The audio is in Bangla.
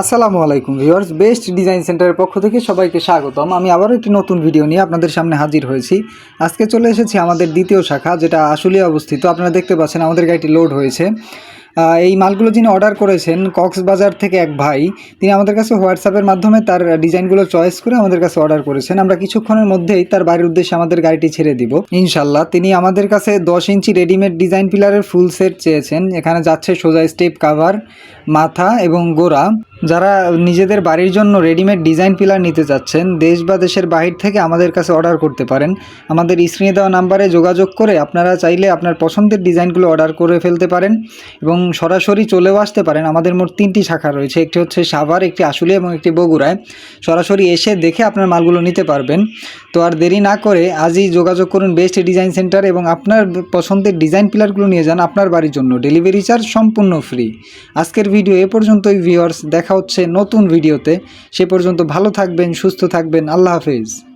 আসসালামু আলাইকুম ভিউয়ার্স, বেস্ট ডিজাইন সেন্টারের পক্ষ থেকে সবাইকে স্বাগতম। আমি আবারও একটি নতুন ভিডিও নিয়ে আপনাদের সামনে হাজির হয়েছি। আজকে চলে এসেছি আমাদের দ্বিতীয় শাখা, যেটা আশুলিয়া অবস্থিত। আপনারা দেখতে পাচ্ছেন আমাদের গাড়িটি লোড হয়েছে। এই মালগুলো যিনি অর্ডার করেছেন, কক্সবাজার থেকে এক ভাই, তিনি আমাদের কাছে হোয়াটসঅ্যাপের মাধ্যমে তার ডিজাইনগুলো চয়েস করে আমাদের কাছে অর্ডার করেছেন। আমরা কিছুক্ষণের মধ্যেই তার বাড়ির উদ্দেশ্যে আমাদের গাড়িটি ছেড়ে দিব। ইনশাল্লাহ তিনি আমাদের কাছে দশ ইঞ্চি রেডিমেড ডিজাইন পিলারের ফুল সেট চেয়েছেন। এখানে যাচ্ছে সোজা স্টেপ কাভার মাথা এবং গোড়া। যারা নিজেদের বাড়ির জন্য রেডিমেড ডিজাইন পিলার নিতে চাচ্ছেন, দেশ বা দেশের বাহির থেকে আমাদের কাছে অর্ডার করতে পারেন। আমাদের স্ক্রিনে দেওয়া নাম্বারে যোগাযোগ করে আপনারা চাইলে আপনার পছন্দের ডিজাইনগুলো অর্ডার করে ফেলতে পারেন এবং সরাসরি চলেও আসতে পারেন। আমাদের মোট তিনটি শাখা রয়েছে, একটি হচ্ছে সাভার, একটি আশুলিয়া এবং একটি বগুড়ায়। সরাসরি এসে দেখে আপনার মালগুলো নিতে পারবেন। তো আর দেরি না করে আজই যোগাযোগ করুন বেস্ট ডিজাইন সেন্টার এবং আপনার পছন্দের ডিজাইন পিলারগুলো নিয়ে যান আপনার বাড়ির জন্য। ডেলিভারি চার্জ সম্পূর্ণ ফ্রি আজকের ভিডিও এ পর্যন্তই ভিউয়ার্স দেখা হচ্ছে নতুন ভিডিওতে। সে পর্যন্ত ভালো থাকবেন সুস্থ থাকবেন। আল্লাহ হাফেজ।